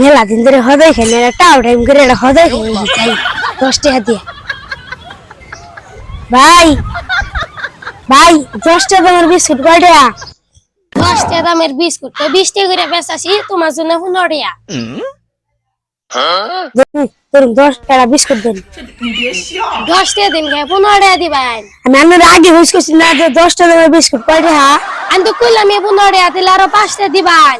মেলা দিন ধরে হদাই খাই না টাও টাইম করে এটা হদাই খাই চাই দশ টাকা দিয়ে। ভাই ভাই দশ টাকা দামের বিস্কুট কয় টাকা? দশ টাকা দামের বিস্কুট বিশ টাকা করে বেচাছি তোমার জন্য পনেরো টাকা। ধরুন, দশ টাকা বিস্কুট দেন। দশ টাকা দিন খাই পনেরো টাকা দিবেন। আমি আপনার আগে হুস করছি না যে দশ টাকা বিস্কুট কয় টাকা? আমি তো কইলাম পনেরো টাকা দিলে আরও পাঁচ টাকা দিবেন।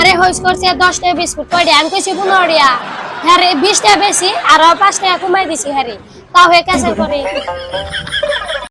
আমার হইস করছে দশ টাকা বিস্কুট। কয়টা আমি কইছি পনেরো টাকা হ্যাঁ রে, বিশ টাকা বেশি, আর পাঁচ টাকা কমাই দিছি হ্যাঁ রে। তাও হে কাছে করে